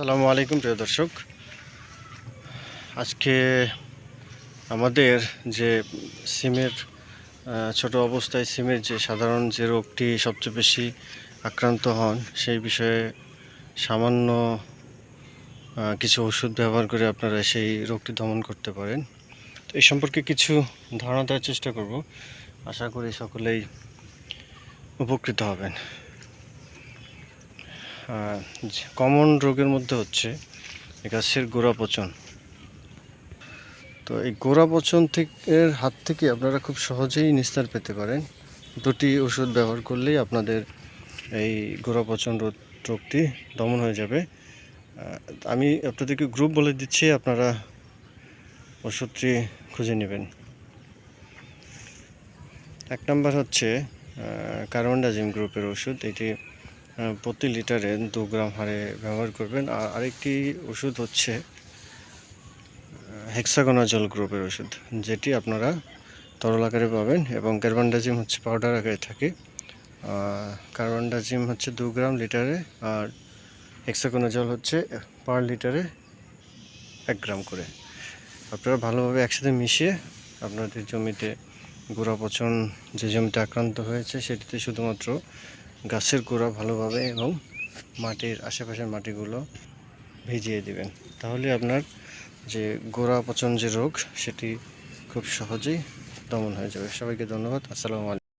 আসসালামু আলাইকুম, প্রিয় দর্শক। আজকে আমাদের যে সিমের ছোট অবস্থায় সিমের যে সাধারণ যে রোগটি সবচেয়ে বেশি আক্রান্ত হন, সেই বিষয়ে সামান্য কিছু ওষুধ ব্যবহার করে আপনারা সেই রোগটি দমন করতে পারেন। তো এই সম্পর্কে কিছু ধারণা দেওয়ার চেষ্টা করব। আশা করি সকলেই উপকৃত হবেন। কমন রোগের মধ্যে হচ্ছে গাছের গোড়া পচন তো এই গোড়া পচন থেকে হাত থেকে আপনারা খুব সহজেই নিস্তার পেতে পারেন। দুটি ওষুধ ব্যবহার করলেই আপনাদের এই গোড়া পচন রোগ রোগটি দমন হয়ে যাবে। আমি আপনাদেরকে গ্রুপ বলে দিচ্ছি, আপনারা ওষুধটি খুঁজে নেবেন। এক নম্বর হচ্ছে কার্বনডাজিম গ্রুপের ওষুধ। এটি প্রতি লিটারে দু গ্রাম হারে ব্যবহার করবেন। আর আরেকটি ওষুধ হচ্ছে হেক্সাগোনাজল গ্রুপের ওষুধ, যেটি আপনারা তরল আকারে পাবেন এবং কার্বনডাজিম হচ্ছে পাউডার আকারে থাকে। কার্বনডাজিম হচ্ছে দু গ্রাম লিটারে আর হেক্সাগোনাজল হচ্ছে পার লিটারে এক গ্রাম করে। আপনারা ভালোভাবে একসাথে মিশিয়ে আপনাদের জমিতে গোড়া পচন যে জমিতে আক্রান্ত হয়েছে, সেটিতে শুধুমাত্র গাছের গোড়া ভালোভাবে এবং মাটির আশেপাশের মাটিগুলো ভিজিয়ে দিবেন। তাহলে আপনার যে গোড়া পচন যে রোগ, সেটি খুব সহজেই দমন হয়ে যাবে। সবাইকে ধন্যবাদ। আসসালামু আলাইকুম।